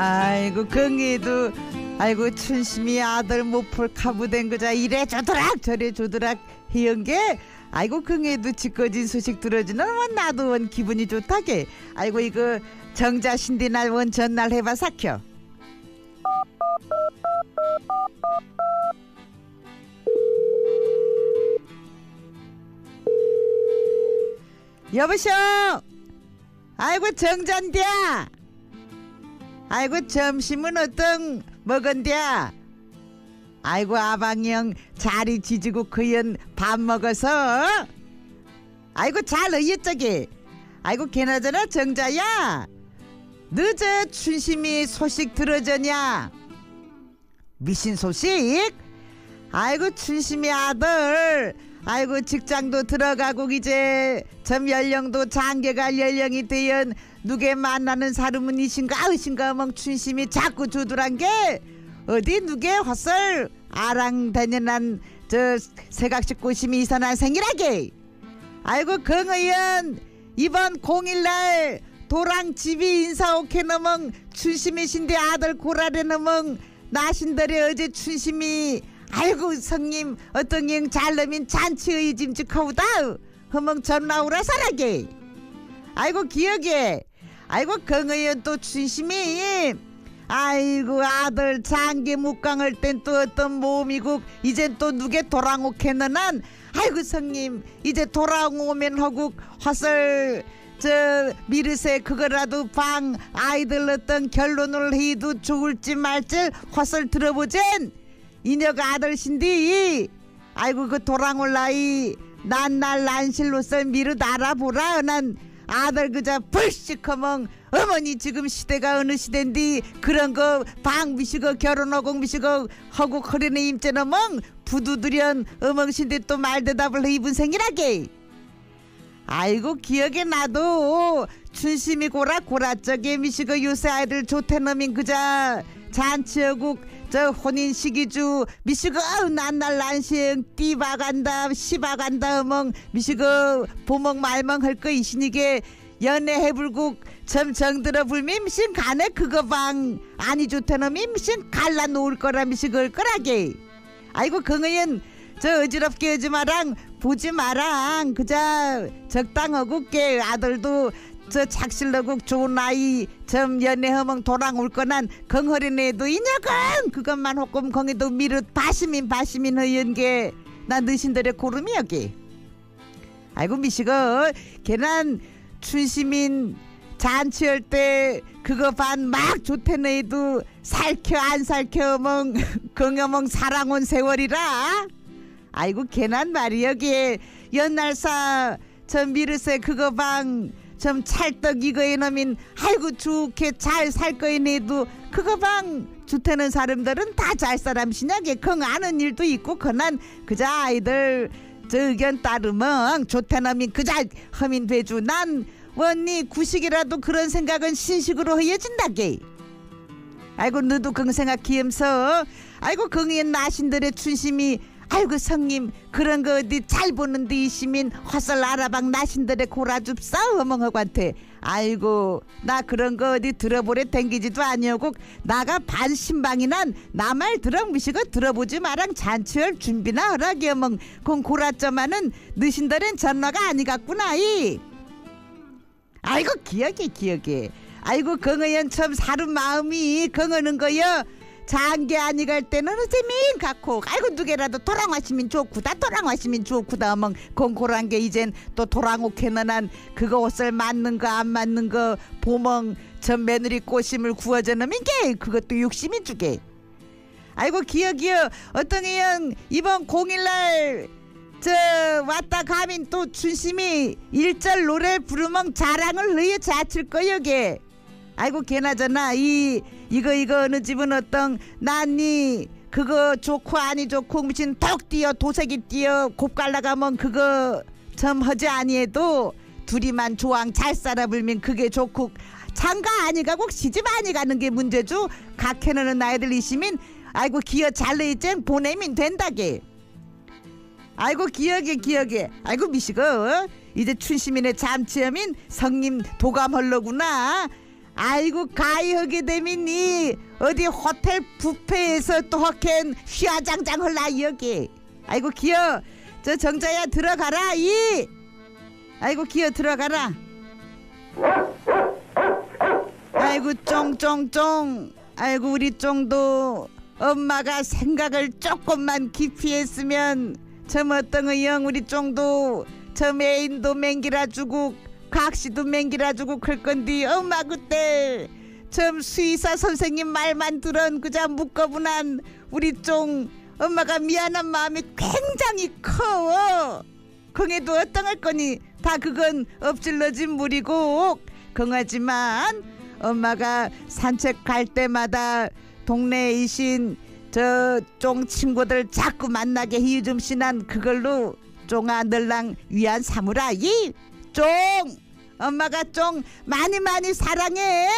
아이고 긍이도. 아이고 춘심이 아들 못풀 카부된 거자 이래 주드락 저래 주드락 희연 게. 아이고 긍이도 짓거진 소식 들어주는 원 나도 원 기분이 좋다게. 아이고 이거 정자 신디 날 원 전날 해봐 사켜 여보쇼? 아이고 정잔디야 아이고 점심은 어떤 먹은디야? 아이고 아방형 자리 지지고 그연 밥 먹어서 아이고 잘 어이저기. 아이고 걔나저나 정자야 늦어 춘심이 소식 들어저냐? 미신 소식? 아이고 춘심이 아들 아이고 직장도 들어가고 이제 점 연령도 장계갈 연령이 되연 누게 만나는 사람은 이신가 으신가 멍 춘심이 자꾸 주두란 게 어디 누게 헛설 아랑다녀난 저 세각식 고심이 이선한 생이라게. 아이고 긍의원 이번 공일날 도랑 집이 인사 오케 너멍 춘심이신데 아들 고라래 너멍 나신들의 어제 춘심이 아이고 성님 어떤 경 잘놈인 잔치의 짐직하우다. 허멍 전나오라 살아게. 아이고 기억에. 아이고 긍의원 또 춘심이 아이고 아들 장기 묵강할 땐 또 어떤 모험이고 이젠 또 누게 돌아오겠느난. 아이고 성님 이제 돌아오면 하고 화설 저 미르세 그거라도 방 아이들 어떤 결론을 해도 좋을지 말지 화설 들어보젠 이녀가 아들신디. 아이고 그 나이 난날 난실로서 미르 알아보라. 난 아들 그저 불식하멍 어머니 지금 시대가 어느 시대인데 그런 거 방미시고 결혼하고 미시고 하고 허리는 임자는 멍 부두드련 어멍신데 또 말 대답을 해 입은 생이라게. 아이고 기억에 나도. 춘심이 고라 고라쩌게 미시고 요새 아이들 좋대 놈인 그자 잔치하고 저 혼인 시기주 미시고 난날 난시행 띠바간다 시바간다 어멍 미시고 보멍 말멍 할 거 이시니게 연애 해불국 점 정들어 불미 미신 가네 그거 방 아니 좋다놈이 미신 갈라 놓을 거라 미시걸 거라게. 아이고 긍의은 저 어지럽게 하지 마랑 보지 마랑 그자 적당하고 게 아들도 저 작실러고 좋은 아이 점 연애하면 돌아올 거난 긍허리네도 이녀건! 그것만 호꼼 공에도 미릇 바시민 바시민 허연 게나 너신들의 고름이 여기. 아이고 미시거 걔난 춘시민 잔치할 때 그거 반 막 좋대네도 살켜 안 살켜 멍 긍여멍 사랑 온 세월이라. 아이고 걔난 말이 여기에. 연날사 저 미르세 그거 방 좀 찰떡 이거에 넘인. 아이고 좋게 잘 살 거이네도. 그거 방 주태는 사람들은 다 잘 사람시냐게 긍 아는 일도 있고 그난 그자 아이들 저 의견 따르면 좋태놈이 그자 허민 되주. 난 원니 구식이라도 그런 생각은 신식으로 헤어진다게 아이고 너도 그런 생각 기염서. 아이고 긍이엔 나신들의 춘심이 아이고 성님 그런 거 어디 잘 보는 데 이 시민 화살 알아방 나신들의 고라줍싸 어멍허관테. 아이고 나 그런 거 어디 들어보래 댕기지도 아니오고 나가 반신방이 난 나말 들어 미시고 들어보지 마랑 잔치할 준비나 하라기 어멍. 공 고라쩌마는 너신들은 전화가 아니갔구나 이. 아이고 기억이 기억이 아이고 긍의연 참 사람 마음이 긍어는 거여 장기 아니 갈 때는 어제민 갖고 아이고 누게라도 도랑와시면 좋구다 도랑와시면 좋구다. 어멍 공고란 게 이젠 또 도랑오케는 한 그거 옷을 맞는 거 안 맞는 거 보멍 전 며느리 꼬심을 구워주는 게 그것도 욕심이 주게. 아이고 기억이여. 어떤 이형 이번 공일날 저 왔다 가민 또 춘심이 일절 노래 부르멍 자랑을 너희 자칠 거여게 아이고 걔나저나 이 이거 이거 어느 집은 어떤 난니 그거 좋고 아니 좋고 무슨 덕 뛰어 도색이 뛰어 곱갈라가면 그거 점 허지 아니해도 둘이만 조항 잘 살아불면 그게 좋고 장가 아니 가고 시집 아니 가는 게 문제죠. 각해는 아이들 이시민 아이고 기어 잘레이쨍 보내면 된다게. 아이고 기억에 기억에 아이고 미시거 어? 이제 춘시민의 잠치여민 성님 도감헐러구나 아이고 가이 하게 되면 이 어디 호텔 뷔페에서 또 허캔 휘하장장 헐라 여기. 아이고 기어. 저 정자야 들어가라 이. 아이고 기어 들어가라. 아이고 쫑쫑쫑. 아이고 우리 쫑도 엄마가 생각을 조금만 깊이 했으면 저 어떤 의영 우리 쫑도 저 메인도 맹기라 주고 각시도 맹기라 주고 클 건디 엄마 그때 참 수의사 선생님 말만 들은 그자 묶어분한 우리 쫑 엄마가 미안한 마음이 굉장히 커. 긍에도 어떠할 거니? 다 그건 엎질러진 물이고 긍하지만 엄마가 산책 갈 때마다 동네에 이신 저 쫑 친구들 자꾸 만나게 해줌시 난 그걸로 쫑아 늘랑 위안 삼으라 이 쫑 엄마가 쫑 많이 많이 사랑해